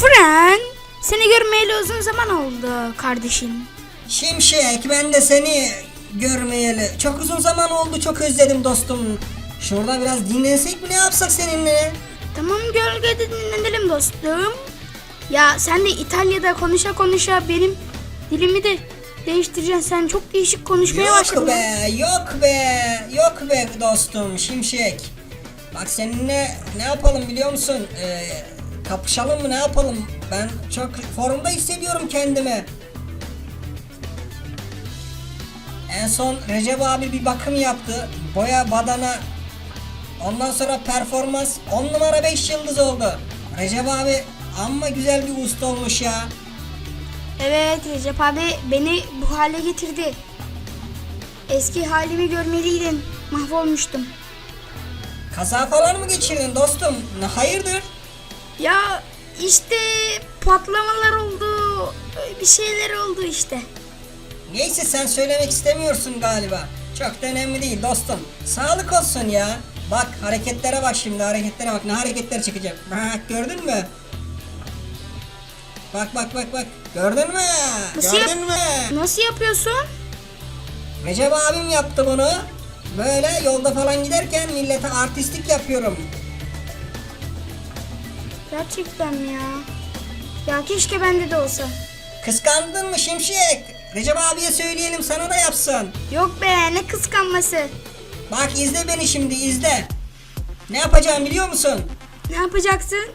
Fren, seni görmeyeli uzun zaman oldu kardeşim. Şimşek ben de seni görmeyeli. Çok uzun zaman oldu çok özledim dostum. Şurada biraz dinlensek mi ne yapsak seninle? Tamam gölgede dinlenelim dostum. Ya sen de İtalya'da konuşa konuşa benim dilimi de değiştireceksin. Sen çok değişik konuşmaya Yok başladın. be yok be yok be dostum Şimşek. Bak seninle ne yapalım biliyor musun? Ee, kapışalım mı ne yapalım? Ben çok formda hissediyorum kendimi. En son Recep abi bir bakım yaptı. Boya badana. Ondan sonra performans 10 numara 5 yıldız oldu. Recep abi amma güzel bir usta olmuş ya. Evet Recep abi beni bu hale getirdi. Eski halimi görmeliydin. Mahvolmuştum. Kaza falan mı geçirdin dostum? Hayırdır? Ya işte patlamalar oldu. Bir şeyler oldu işte. Neyse sen söylemek istemiyorsun galiba. Çok da önemli değil dostum. Sağlık olsun ya. Bak hareketlere bak şimdi hareketlere bak ne hareketler çıkacak. Bak gördün mü? Bak bak bak bak. Gördün mü? Nasıl gördün mü? Nasıl yapıyorsun? Recep abim yaptı bunu. Böyle yolda falan giderken millete artistlik yapıyorum. Gerçekten mi ya? Ya keşke bende de olsa. Kıskandın mı Şimşek? Recep abiye söyleyelim sana da yapsın. Yok be ne kıskanması. Bak izle beni şimdi izle. Ne yapacağım biliyor musun? Ne yapacaksın?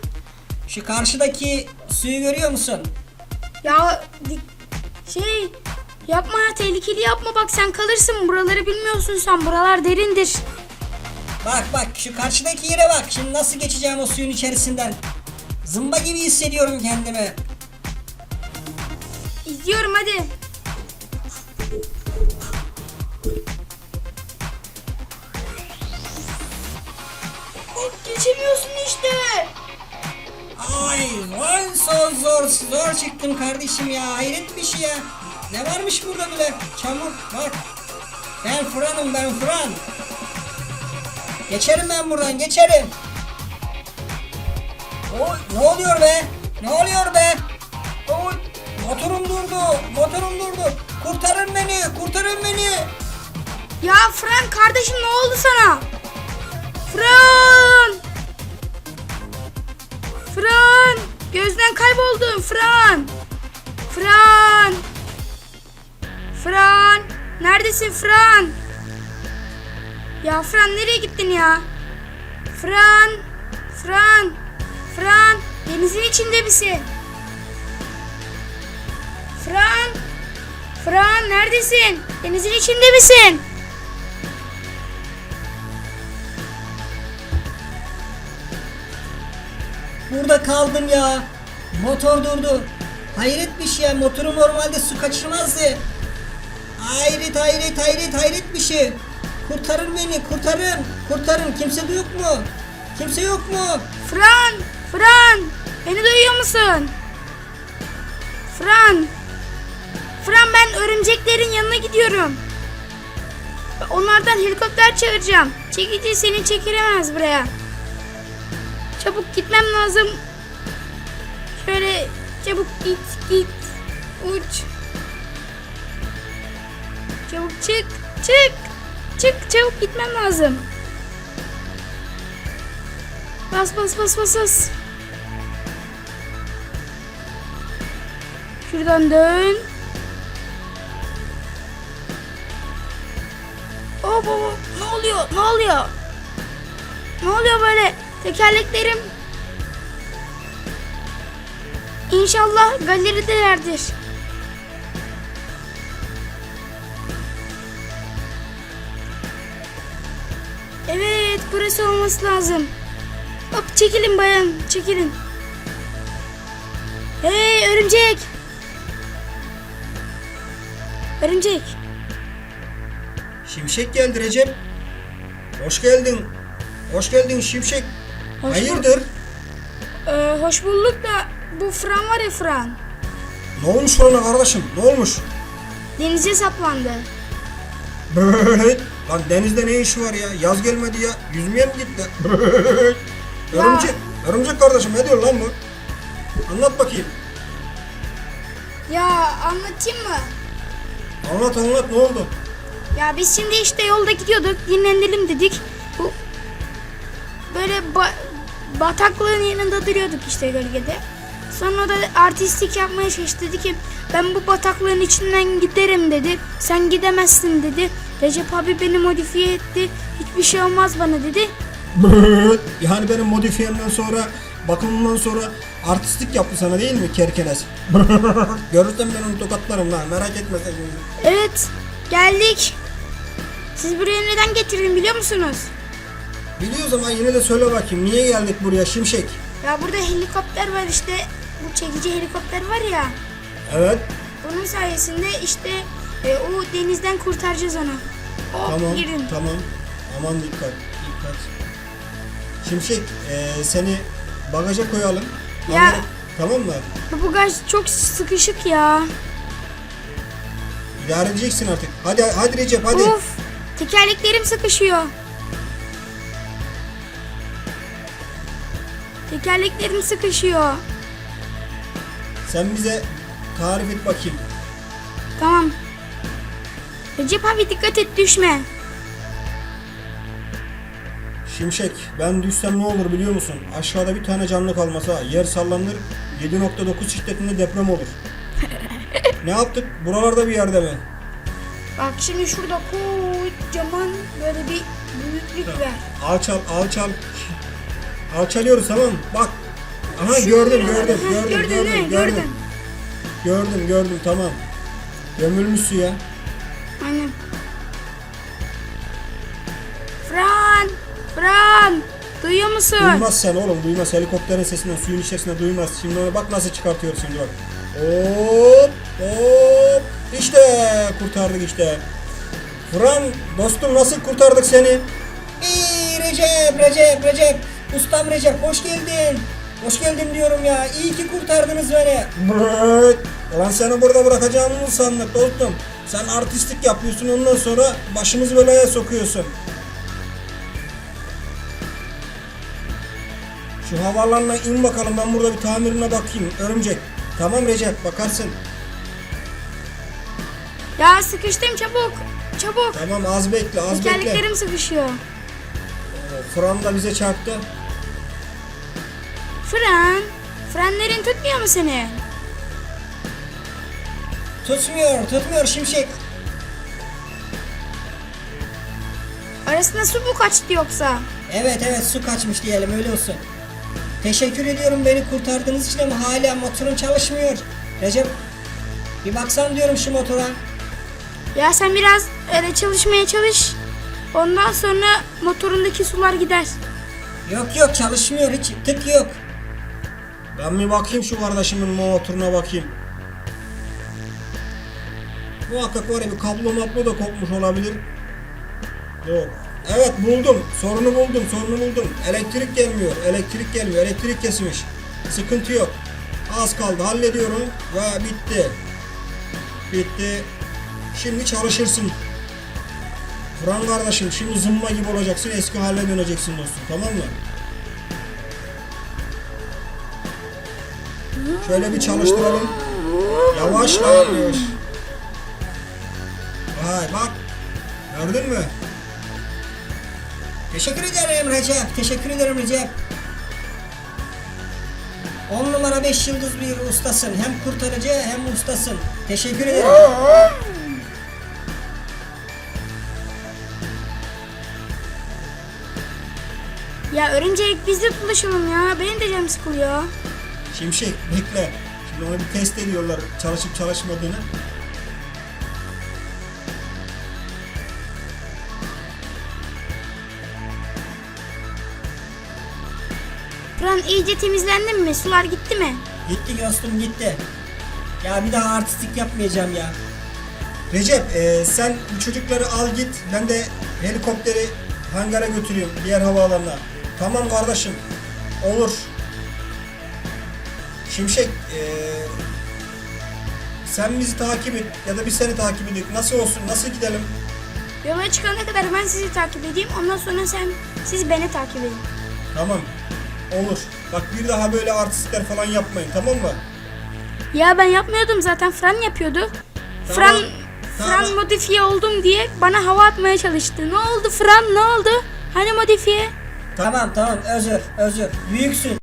Şu karşıdaki suyu görüyor musun? Ya şey yapma tehlikeli yapma bak sen kalırsın buraları bilmiyorsun sen buralar derindir. Bak bak şu karşıdaki yere bak. Şimdi nasıl geçeceğim o suyun içerisinden. Zımba gibi hissediyorum kendimi. İzliyorum hadi. Geçemiyorsun işte. Ay vay zor zor zor çıktım kardeşim ya. Hayret bir şey ya. Ne varmış burada bile? Çamur bak. Ben Fıran'ım ben Fıran. Geçerim ben buradan geçerim. Ne oluyor be? Ne oluyor be? Oy motorum durdu. Motorum durdu. Kurtarın beni. Kurtarın beni. Ya Fran kardeşim ne oldu sana? Fran! Fran! Gözden kayboldun Fran! Fran! Fran! Neredesin Fran? Ya Fran nereye gittin ya? Fran! Fran! Fran! Denizin içinde misin? Fran! Fran neredesin? Denizin içinde misin? Burada kaldım ya. Motor durdu. Hayret bir şey ya. Motoru normalde su kaçırmazdı. Hayret hayret hayret hayret bir şey. Kurtarın beni kurtarın. Kurtarın. Kimse de yok mu? Kimse yok mu? Fran! Fran! Beni duyuyor musun? Fran! Fran ben örümceklerin yanına gidiyorum. Onlardan helikopter çağıracağım. Çekici seni çekiremez buraya. Çabuk gitmem lazım. Şöyle çabuk git git. Uç. Çabuk çık çık. Çık çabuk gitmem lazım. Bas bas bas bas bas. Şuradan dön. Hop hop hop. Ne oluyor? Ne oluyor? Ne oluyor böyle? Tekerleklerim. İnşallah galeridelerdir. Evet, burası olması lazım. Hop çekilin bayan, çekilin. Hey örümcek. Örümcek. Şimşek geldi Recep. Hoş geldin. Hoş geldin Şimşek. Hoş Hayırdır? Ee, hoş bulduk da bu Fran var ya Fran. Ne olmuş sana kardeşim? Ne olmuş? Denize saplandı. Böyle. Lan denizde ne işi var ya? Yaz gelmedi ya. Yüzmeye mi gitti? Örümcek. Örümcek kardeşim ne diyor lan bu? Anlat bakayım. Ya anlatayım mı? Anlat anlat ne oldu? Ya biz şimdi işte yolda gidiyorduk. Dinlenelim dedik. Bu böyle ba- bataklığın yanında duruyorduk işte gölgede. Sonra da artistlik yapmaya çalıştı. Dedi ki ben bu bataklığın içinden giderim dedi. Sen gidemezsin dedi. Recep abi beni modifiye etti. Hiçbir şey olmaz bana dedi. yani benim modifiyemden sonra bakımımdan sonra artistlik yaptı sana değil mi kerkenes? Görürsen ben onu tokatlarım lan merak etme sen şimdi. Evet geldik. Siz buraya neden getirdin biliyor musunuz? Biliyoruz ama yine de söyle bakayım niye geldik buraya Şimşek? Ya burada helikopter var işte. Bu çekici helikopter var ya. Evet Onun sayesinde işte e, o denizden kurtaracağız onu. Hop tamam girin. tamam aman dikkat dikkat. Şimşek eee, seni bagaja koyalım. Ya. Tamam mı? Bu bagaj çok sıkışık ya. İdare edeceksin artık. Hadi hadi Recep hadi. Of. Tekerleklerim sıkışıyor. Tekerleklerim sıkışıyor. Sen bize tarif et bakayım. Tamam. Recep abi dikkat et düşme. Şimşek ben düşsem ne olur biliyor musun? Aşağıda bir tane canlı kalmasa yer sallanır 7.9 şiddetinde deprem olur. ne yaptık? Buralarda bir yerde mi? Bak şimdi şurada kocaman böyle bir büyüklük var. Alçal alçal. Alçalıyoruz tamam mı? Bak. Aha gördüm gördüm gördüm gördüm gördüm. Gördün. Gördüm gördüm tamam. Gömülmüş suya. Fran! Duyuyor musun? Duymaz sen oğlum duymaz. Helikopterin sesinden suyun içerisinde duymaz. Şimdi ona bak nasıl çıkartıyor şimdi bak. Hop hop. İşte kurtardık işte. Fıran dostum nasıl kurtardık seni? İyi Recep, Recep, Recep. Ustam Recep hoş geldin. Hoş geldin diyorum ya. İyi ki kurtardınız beni. Bırak. Ulan seni burada bırakacağımı mı sandık dostum? Sen artistlik yapıyorsun ondan sonra başımızı belaya sokuyorsun. Şu havalarına in bakalım ben burada bir tamirine bakayım. Örümcek. Tamam Recep bakarsın. Ya sıkıştım çabuk. Çabuk. Tamam az bekle az bekle. Tekerleklerim sıkışıyor. Fıran da bize çarptı. Fren. Frenlerin tutmuyor mu seni? Tutmuyor, tutmuyor Şimşek. Arasında su mu kaçtı yoksa? Evet evet su kaçmış diyelim öyle olsun. Teşekkür ediyorum beni kurtardığınız için ama hala motorun çalışmıyor. Recep bir baksan diyorum şu motora. Ya sen biraz öyle çalışmaya çalış. Ondan sonra motorundaki sular gider. Yok yok çalışmıyor hiç tık yok. Ben bir bakayım şu kardeşimin motoruna bakayım. Muhakkak var ya bir kablo maplo da kopmuş olabilir. Yok. Evet buldum. Sorunu buldum. Sorunu buldum. Elektrik gelmiyor. Elektrik gelmiyor. Elektrik kesmiş. Sıkıntı yok. Az kaldı. Hallediyorum. Ve bitti. Bitti. Şimdi çalışırsın. Kur'an kardeşim şimdi zımba gibi olacaksın. Eski haline döneceksin dostum. Tamam mı? Şöyle bir çalıştıralım. Yavaş yavaş. Vay bak. Gördün mü? Teşekkür ederim Recep. Teşekkür ederim Recep. 10 numara 5 yıldız bir ustasın. Hem kurtarıcı hem ustasın. Teşekkür ederim. Ya örümcek biz de dolaşalım ya. Benim de canım sıkılıyor. Şimşek bekle. Şimdi onu bir test ediyorlar çalışıp çalışmadığını. Fren iyice temizlendin mi? Sular gitti mi? Gitti dostum gitti. Ya bir daha artistik yapmayacağım ya. Recep e, sen bu çocukları al git. Ben de helikopteri hangara götüreyim diğer havaalanına. Tamam kardeşim. Olur. Şimşek e, sen bizi takip et ya da biz seni takip edelim. Nasıl olsun? Nasıl gidelim? Yola çıkana kadar ben sizi takip edeyim. Ondan sonra sen siz beni takip edin. Tamam. Olur. Bak bir daha böyle artistler falan yapmayın tamam mı? Ya ben yapmıyordum zaten. Fran yapıyordu. Tamam, Fran tamam. Fran modifiye oldum diye bana hava atmaya çalıştı. Ne oldu Fran? Ne oldu? Hani modifiye? Tamam tamam özür özür. Büyüksün.